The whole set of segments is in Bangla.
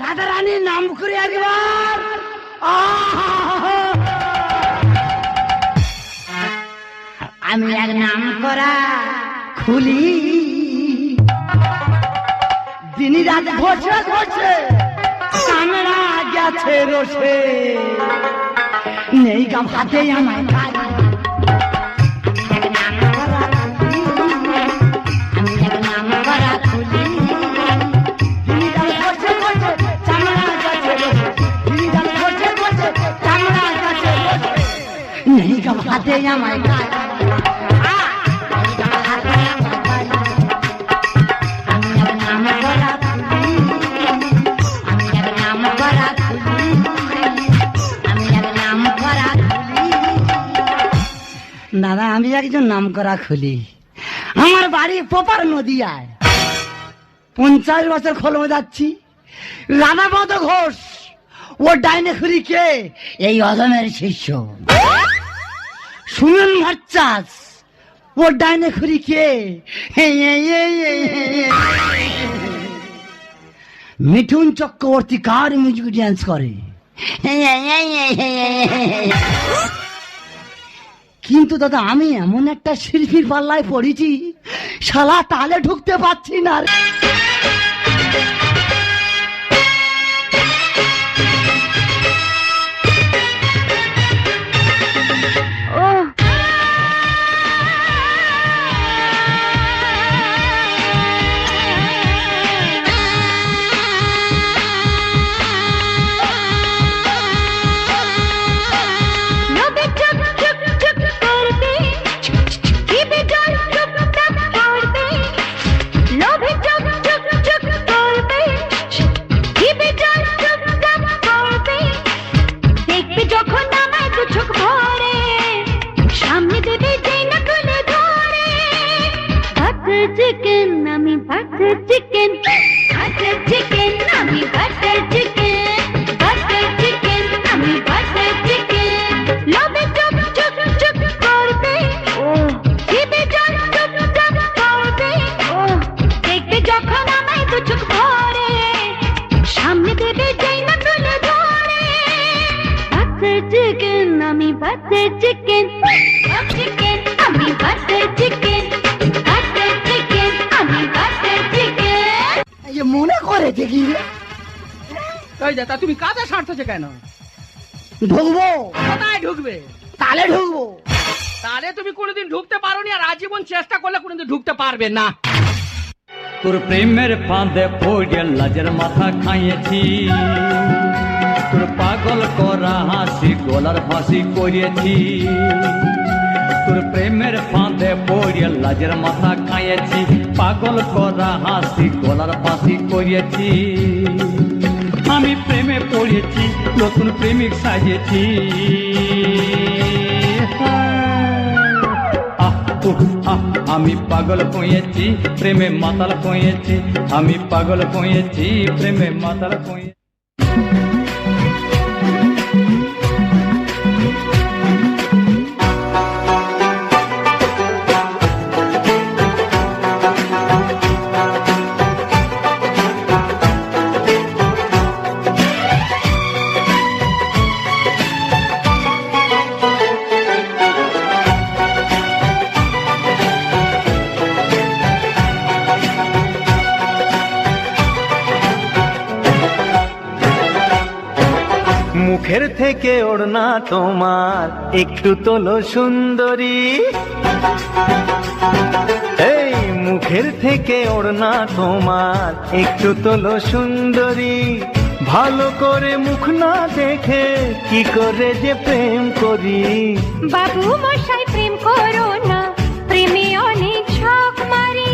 রাধা রানীর নাম করে একবার! আমি এক নাম করা খুলি। দিনই রাত ঘষে ঘষে কামড়া গেছে রসে। নেই গাম হাতে আমায় খুলি দাদা, আমি একজন নাম করা খুলি। আমার বাড়ি পোপার নদিয়ায়। পঞ্চাশ বছর খোলমে যাচ্ছি। রাধাপদ ঘোষ, ও ডাইনে খুলি কে? এই অদমের শিষ্য। সুমন ভট্টাচ ও ডাইনে খুলি কে। মিঠুন চক্রবর্তী কার মিউজিক ড্যান্স করে। কিন্তু দাদা আমি এমন একটা শিল্পীর পাল্লায় পড়েছি শালা তালে ঢুকতে পারছি না ওই তা তুমি কাজে সারতেছে কেন? ঢুকবো। কোথায় ঢুকবে? তালে ঢুকবো। তাহলে তুমি কোনোদিন ঢুকতে পারোনি আর আজীবন চেষ্টা করলে কোনোদিন ঢুকতে পারবে না। তোর প্রেমের ফাঁদে পড়ে লাজের মাথা খাইয়েছি। তোর পাগল করা হাসি গলার ফাঁসি করিয়েছি তোর প্রেমের ফাঁদে পড়ে লাজের মাথা খাইয়েছি। পাগল করা হাসি গলার ফাঁসি করিয়েছি আমি প্রেমে পড়েছি, নতুন প্রেমিক সাজেছি। আমি পাগল কয়েছি প্রেমে মাতাল কয়েছি আমি পাগল কয়েছি প্রেমে মাতাল কয়েছি থেকে ওড়না তোমার। একটু তোলো সুন্দরী। এই মুখের থেকে ওড়না তোমার। একটু তোলো সুন্দরী। ভালো করে মুখ না দেখে কি করে যে প্রেম করি। বাবু মশাই প্রেম করো না। প্রেমে অনেক শখ মারি।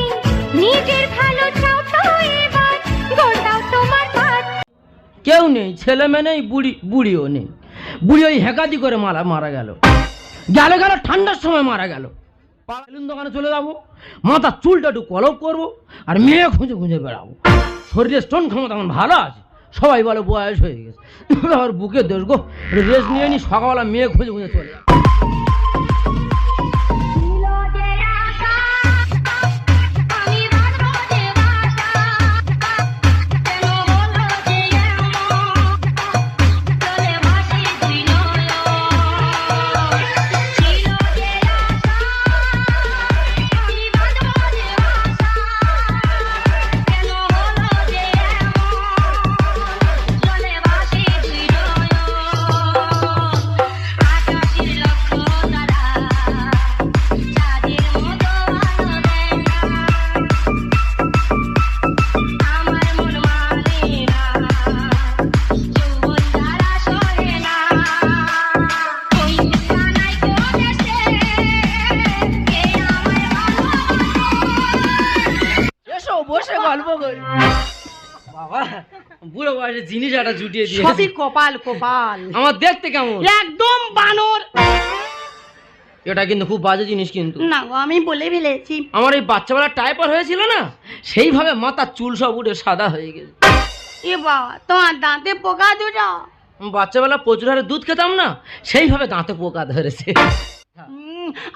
নিজের ভালো চাও তো এবার। গোটাও তোমার কেউ নেই ছেলে মেয়ে নেই বুড়ি বুড়িও নেই। বুড়ি ওই হেকাতি করে মারা মারা গেল। গেল গেল, ঠান্ডার সময় মারা গেল। পাড়ালুন দোকানে চলে যাব মাথার চুলটা একটু কলপ করব, আর মেয়ে খুঁজে খুঁজে বেড়াবো। শরীরের স্টোন ক্ষমতা আমার ভালো আছে, সবাই বলে বয়স হয়ে গেছে। আমার বুকে দোষ গো রেস্ট নিয়ে নি, সকালবেলা মেয়ে খুঁজে খুঁজে চলে যাব। জিনিস একটা জুটিয়ে দিয়ে সবই কপাল কপাল। আমার দেখতে কেমন? একদম বানর। এটা কিন্তু খুব বাজে জিনিস কিন্তু। না গো, আমি বলে ফেলেছি। আমার এই বাচ্চাবেলা টাইপার হয়েছিল না সেইভাবে মাথার চুল সব উঠে সাদা হয়ে গেছে। এ বাবা তোমার দাঁতে পোকা দুটো? বাচ্চাবেলা প্রচুর হারে দুধ খেতাম না সেইভাবে দাঁতে পোকা ধরেছে।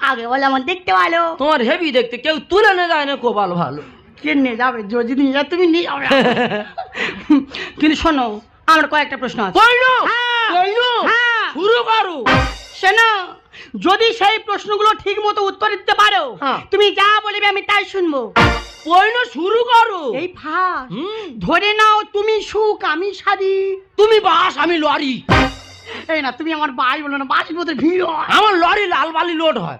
আগে বলে আমার দেখতে ভালো। তোমার হেভি দেখতে কেউ তুলে নিয়ে যায় না কোপাল ভালো। কে নিয়ে যাবে যদি নিয়ে যাবে তুমি নিয়ে যাবে কিন্তু শোনো আমার কয়েকটা প্রশ্ন আছে। হ্যাঁ। হ্যাঁ। শুরু করো। শোনো যদি সেই প্রশ্নগুলো ঠিক মতো উত্তর দিতে পারো হ্যাঁ। তুমি যা বলবে আমি তাই শুনব। কইলো শুরু করো। এই ফাঁস। ধরে নাও তুমি সুখ আমি সাদি তুমি বাস আমি লরি। এই না তুমি আমার বাই বলো না বাসির মধ্যে ভিড় হয়। আমার লরি লাল বালি লোড হয়।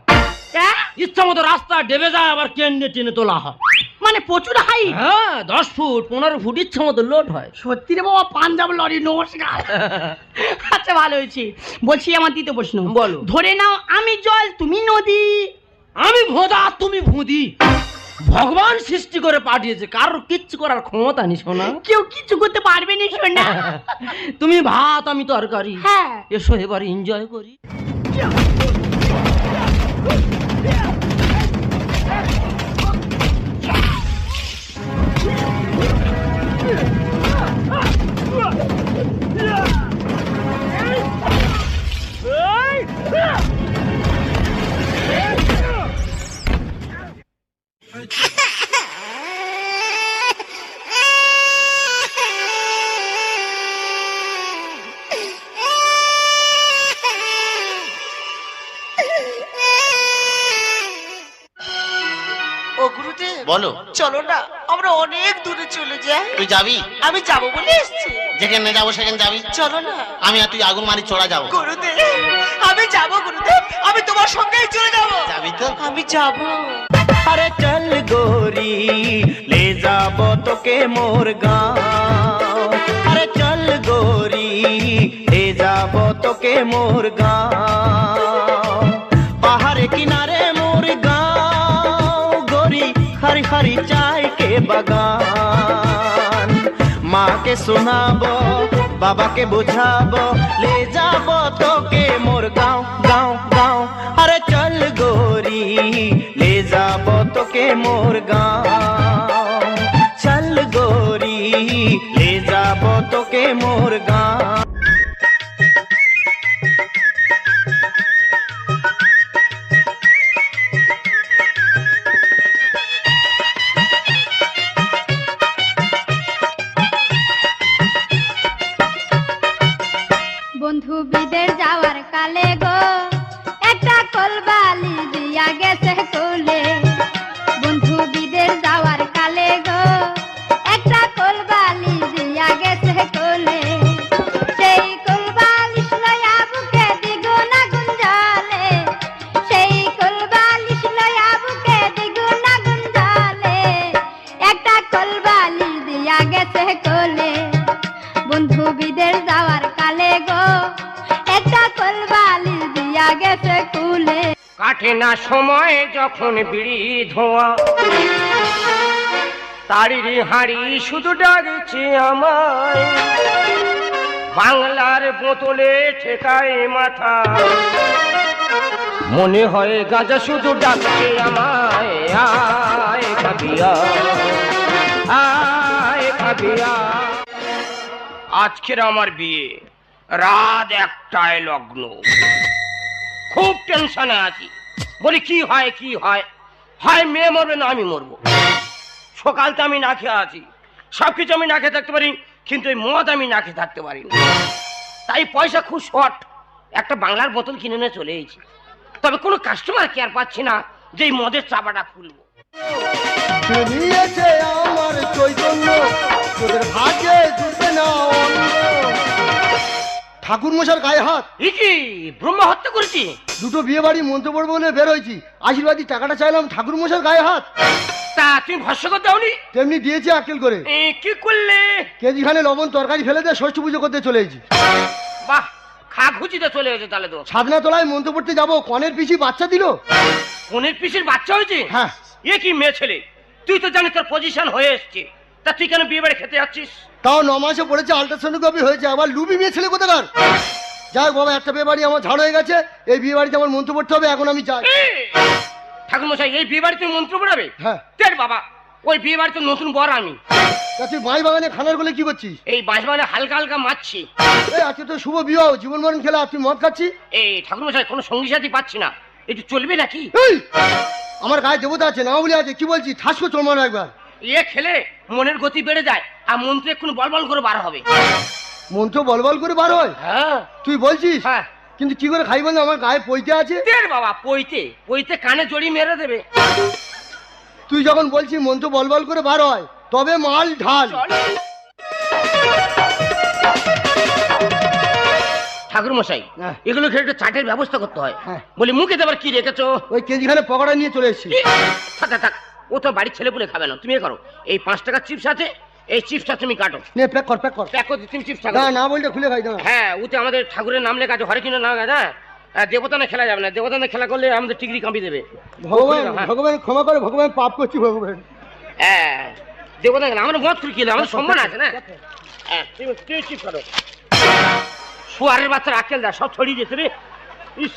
হ্যাঁ? ইচ্ছা মতো রাস্তা ডেবে যায় আবার কেন্দ্রে টেনে তোলা হয়। মানে প্রচুর হাই হ্যাঁ দশ ফুট পনেরো ফুট ইচ্ছা মতো লোড হয়। সত্যি রে বাবা পাঞ্জাব লরি নমস্কার আচ্ছা ভালো হয়েছে। বলছি আমার দ্বিতীয় প্রশ্ন। বলো। ধরে নাও আমি জল তুমি নদী। আমি ভোঁদা তুমি ভুঁদি। ভগবান সৃষ্টি করে পাঠিয়েছে কারোর কিচ্ছু করার ক্ষমতা নি শোনা কেউ কিছু করতে পারবে না শোনা তুমি ভাত আমি তরকারি। হ্যাঁ। এসো এবার এনজয় করি। বলো। চলো না আমরা অনেক দূরে চলে যাই। তুই যাবি? আমি যাব বলে এসছি। যেখানে যাব সেখানে যাবি? চলো না। আমি আর তুই আগুন মারি চড়া যাব। গুরুদেব আমি যাব গুরুদেব। আমি তোমার সঙ্গেই চলে যাব। যাবি তো? আমি যাব। আরে চল গোরি লে যাব তোকে মোর গাঁও। আরে চল গোরি লে যাব তোকে মোর গাঁও। পাহাড়ে কিনারে মোর গাঁও। গোরি হরি হরি চাই কে বাগান মাকে শোনাবো বাবাকে বুঝাবো লে যাব তোকে মোর গাঁও গাঁও গাঁও আরে চল গোরি লে যাব তোকে মোর গাঁও চল গোরি লে যাব তোকে মোর গাঁও সময় যখন বিড়ি ধোঁয়া, তারির হাড়ি শুধু ডাকছে আমায়। বাংলার বোতলে ঠেকায় মাথা। মনে হয় গাজা শুধু ডাকছে আমায়। আয় খাবিয়া আয় খাবিয়া আজকের আমার বিয়ে, রাত একটায় লগ্ন। খুব টেনশনে আছি। বলি, কি হয় কি হয়? হয় মেয়ে মরবে না আমি মরবো। সকালতে আমি না খেয়ে আছি। সব কিছু আমি না খেয়ে থাকতে পারি, কিন্তু এই মদ আমি না খেয়ে থাকতে পারি। তাই পয়সা খুব শর্ট। একটা বাংলার বোতল কিনে নিয়ে চলে এসেছি। তবে কোনো কাস্টমার কেয়ার পাচ্ছি না যে এই মদের চাপাটা খুলবো। আমার চৈতন্য। তোদের ভাগ্যে না ঠাকুর মশার গায়ে হাত। এ কি ব্রহ্ম হত্যা করেছি? দুটো বিয়ে বাড়ি মন্ত্র পড়ব বলে বের হয়েছি। আশীর্বাদী টাকাটা চাইলাম ঠাকুর মশার গায়ে হাত। তা তুমি ভস্য করতে হনি তেমনি দিয়েছে আক্কেল করে। কি করলে? কেজি খানে লবণ তরকারি ফেলে দিয়ে ষষ্ঠ পুজো করতে চলে এসেছি। বাহ খা খুঁজিতে চলে গেছে তাহলে তো। সাধনা তলায় মন্ত্র পড়তে যাব কনের পিসি বাচ্চা দিল? কোনের পিসের বাচ্চা হয়েছে? হ্যাঁ। এ কি মেয়ে ছেলে? তুই তো জানিস তোর পজিশন হয়ে এসছে। তা তুই কেন বিয়ে বাড়ি খেতে যাচ্ছিস? তাও ন মাসে পড়েছে আল্ট্রাসোনোগ্রাফি হয়েছে। আবার লুবি মেয়ে ছেলে কোথাকার? যাই বাবা একটা বিয়ে বাড়ি আমার ঝাড় হয়ে গেছে। এই বিয়ে বাড়িতে আমার মন্ত্র পড়তে হবে এখন আমি যাই। ঠাকুর মশাই এই বিয়ে বাড়িতে মন্ত্র পড়াবে? হ্যাঁ। তের বাবা ওই বিয়ে বাড়িতে নতুন বর আমি। তা তুই মাই বাগানে খানার বলে কি করছিস? এই বাঁশবানে হালকা হালকা মারছি। এই আজকে তো শুভ বিবাহ জীবন মরণ খেলা তুই মদ খাচ্ছি এই ঠাকুর মশাই কোনো সঙ্গী সাথী পাচ্ছি না। একটু চলবে নাকি? এই আমার গায়ে দেবতা আছে না বলে আছে কি বলছি ঠাস করে চলমান একবার। ইয়ে খেলে মনের গতি বেড়ে যায় আর মন্ত্রে এক্ষুনি বলবল করে বার হবে। মন মন্ত্র বলবল করে বার হয়? হ্যাঁ। তুই বলছিস? হ্যাঁ। কিন্তু কি করে খাই বলতে আমার গায়ে পইতে আছে। তের বাবা পইতে পইতে কানে জড়ি মেরে দেবে। তুই যখন বলছিস মন মন্ত্র বলবল করে বার হয় তবে মাল ঢাল। ঠাকুর মশাই হ্যাঁ। এগুলো খেলে একটু চাটের ব্যবস্থা করতে হয়। হ্যাঁ। বলি মুখে দেবার কি রেখেছো? ওই কেজিখানে পকোড়া নিয়ে চলে এসেছি। থাক, থাক। ও তো বাড়ির ছেলে পুলে খাবে না। তুমি এ করো। এই পাঁচ টাকার চিপস আছে এই চিপসটা তুমি কাটো। নে প্যাক কর প্যাক কর। প্যাক করে তুমি চিপস না না বলতে খুলে খাই দাঁড়া। হ্যাঁ ওতে আমাদের ঠাকুরের নাম লেখা আছে হরে কিনা নাম আছে। হ্যাঁ আর দেবতানে খেলা যাবে না। দেবতানে খেলা করলে আমাদের টিকরি কাঁপিয়ে দেবে। ভগবান হ্যাঁ। ভগবান ক্ষমা করে ভগবান পাপ করছি ভগবান। হ্যাঁ দেবতা না আমরা মত আমার সম্মান আছে না? হ্যাঁ তুমি তুমি চিপস কাটো। শুয়ারের বাচ্চার আকেল দা সব ছড়িয়ে দিয়েছে রে। ইস।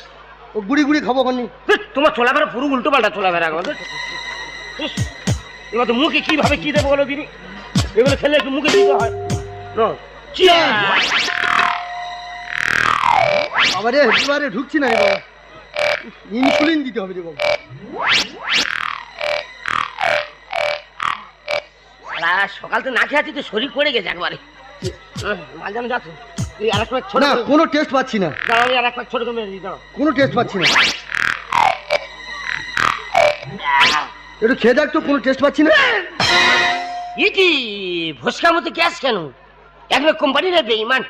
ও গুড়ি গুড়ি খাব কনি তোমার চলাফেরা পুরো উল্টো পাল্টা চলাফেরা। ইস, এবার তো মুখে কীভাবে কি দেবো বলো দিদি? এগুলো খেলে একটু মুখে দিতে হয়। রে এবারে ঢুকছি না বাবা। ইনসুলিন দিতে হবে রে বাবা। সকাল তো না খেয়ে আছি তো শরীর পড়ে গেছে একবারে। মাঝে যাচ্ছি। আর এক ছোট কোনো টেস্ট পাচ্ছি না। দাঁড়াও, আমি আর এক ছোট করে মেরে দিই দাঁড়াও। কোনো টেস্ট পাচ্ছি না। একটু খেয়ে দেখ তো কোনো টেস্ট পাচ্ছি না। ই কি ভস্কার মতো গ্যাস কেন? একবার কোম্পানির বেইমান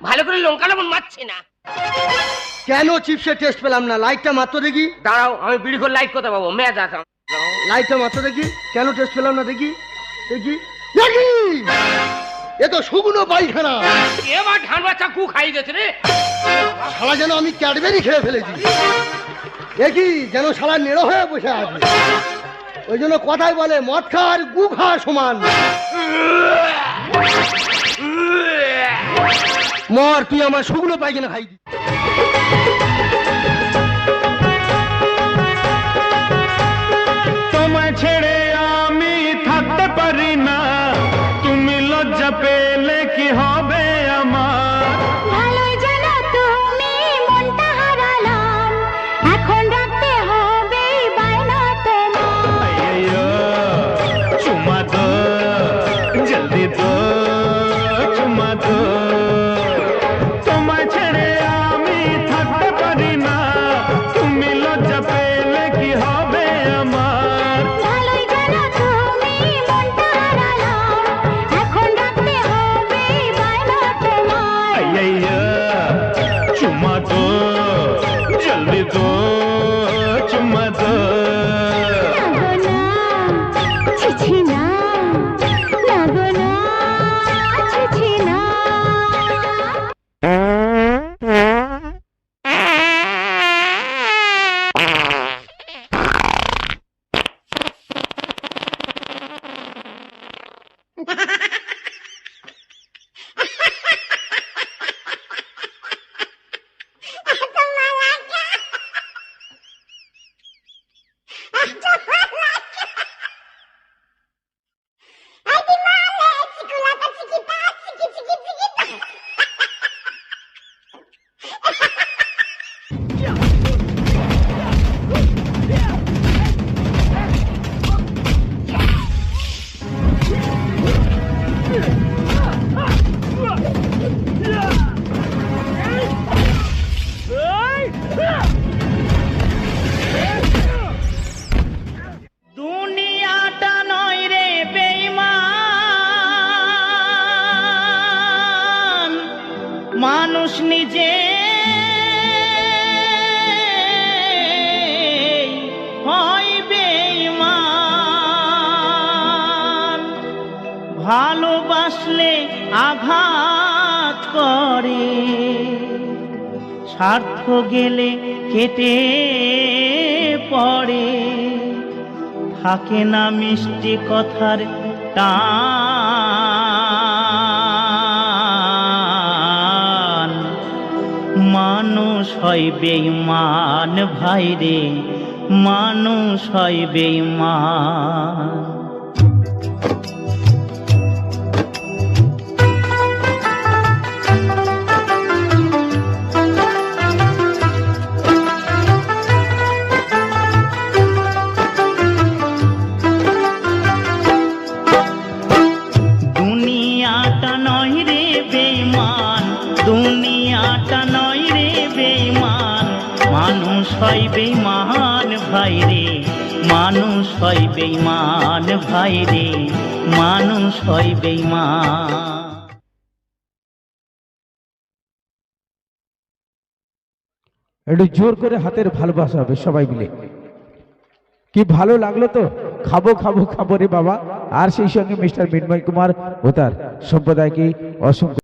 ভালো করে লঙ্কা লবণ মারছে না। কেন চিপসের টেস্ট পেলাম না? লাইটটা মাত্র দেখি। দাঁড়াও আমি বিড়ি করে লাইট করতে পাবো? মেয়াজ আছে লাইটটা মাত্র দেখি। কেন টেস্ট পেলাম না দেখি? দেখি। দেখি! এ তো শুকনো পায়খানা। এবার ধান বাচ্চা কু খাই দিয়েছে রে। শালা যেন আমি ক্যাডবেরি খেয়ে ফেলেছি। দেখি যেন শালা নেড়ো হয়ে বসে আছে। ওই জন্য কথাই বলে, মদ খাওয়ার গু খা সমান। মর, তুই আমার শুকনো পায়খানা খাই মানুষ নিজে। হয় ভালোবাসলে আঘাত করে। স্বার্থ গেলে কেটে পড়ে। থাকে না মিষ্টি কথার টান। হয় বেঈমান ভাই রে মানুষ হয় বেঈমান। দুনিয়াটা নয় হয় বেঈমান, ভাই রে, মানুষ হয় বেঈমান। একটু জোর করে হাতের ভালোবাসা হবে সবাই মিলে। কি ভালো লাগল তো? খাব খাব খাব রে বাবা। আর সেই সঙ্গে মিস্টার মিন্ময় কুমার ও তার সম্প্রদায়কে অসংখ্য